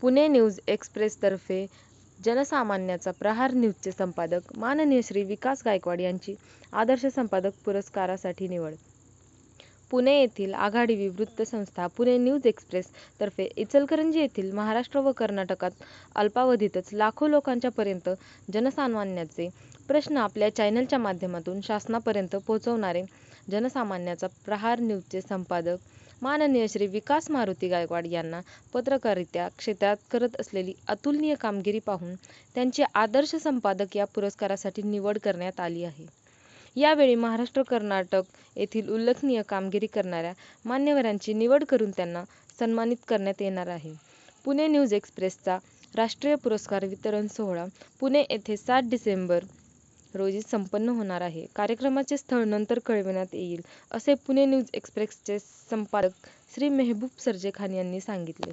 Pune news एक्सप्रेसतर्फे जनसामान्याचा प्रहार न्यूजचे संपादक माननीय श्री विकास गायकवाड यांची आदर्श संपादक पुरस्कारासाठी निवड. पुणे येथील आघाडी वृत्त संस्था पुणे न्यूज एक्सप्रेस तर्फे इचलकरंजी येथील महाराष्ट्र व कर्नाटकात अल्पावधीतच लाखो लोकांच्या पर्यंत जनसामान्याचे प्रश्न आपल्या चॅनलच्या माध्यमातून शासनापर्यंत पोहोचवणारे जनसामान्याचा प्रहार न्यूजचे संपादक माननीय श्री विकास मारुती गायकवाड यांना पत्रकारित्या क्षेत्रात करत असलेली अतुलनीय कामगिरी पाहून त्यांची आदर्श संपादक या पुरस्कारासाठी निवड करण्यात आली आहे. यावेळी महाराष्ट्र कर्नाटक येथील उल्लेखनीय कामगिरी करणाऱ्या मान्यवरांची निवड करून त्यांना सन्मानित करण्यात येणार आहे. पुणे न्यूज एक्सप्रेसचा राष्ट्रीय पुरस्कार वितरण सोहळा पुणे येथे सात डिसेंबर रोजी संपन्न होणार आहे. कार्यक्रमाचे स्थळ नंतर कळविण्यात येईल असे पुणे न्यूज एक्सप्रेसचे संपादक श्री मेहबूब सर्जेखान यांनी सांगितले.